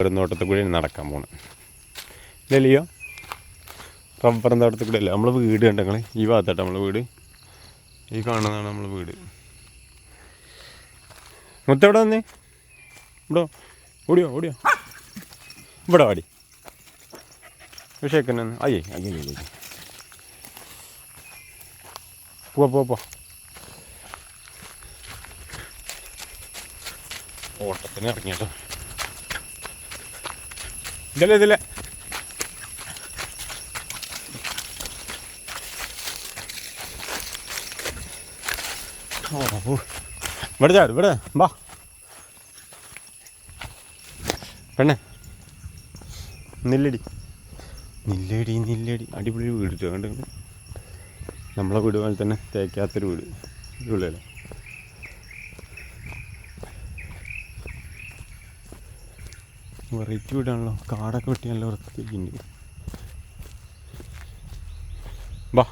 തോട്ടത്തിൽ കൂടി നടക്കാൻ പോകണം ഇല്ലല്ലയോ? റബ്ബർ തോട്ടത്തിൽ കൂടി അല്ല? നമ്മളെ വീട് കണ്ട നിങ്ങൾ ഈ ഭാഗത്തായിട്ട് നമ്മൾ വീട്. ഈ കാണുന്നതാണ് നമ്മൾ വീട്. മുത്തെവിടെ വന്നേ? ഇവിടെ. ഓടിയോ ഓടിയോ? ഇവിടെ വാടി. വിഷയക്കന്നെ അയ്യേ അയ്യേ അയ്യേ. പോവാ പോവാ പോവാ ഓട്ടത്തിന് ഇറങ്ങിയട്ടോ ഇതില്ല ഇതില്ല. ഓ. ഇവിടെ ചാട് ഇവിടെ. വാ. പെണ്ണെ. നെല്ലടി. നെല്ലടി നെല്ലടി. അടിപൊളി വീട് കണ്ടു നമ്മളെ വീട് പോലെ തന്നെ തേക്കാത്തൊരു വീട്. അടിപൊളിയല്ലേ? വെറൈറ്റി വീടാണല്ലോ കാടൊക്കെ വെട്ടി നല്ല വൃത്തിയുണ്ട് ബാ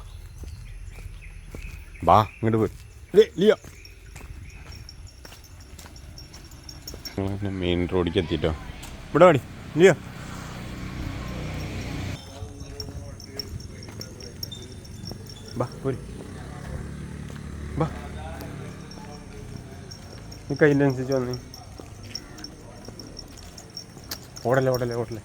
ബാ ഇങ്ങോട്ട് പോയി. ലിയ. മെയിൻ റോഡിലേക്ക് എത്തിട്ടോ. ഇവിടെ വാടി ലിയ. വാ പോരി. ബാ നീ കഴിഞ്ഞനുസരിച്ച് വന്നേ. ഓടല്ലേ ഓടല്ലേ ഓടല്ലേ.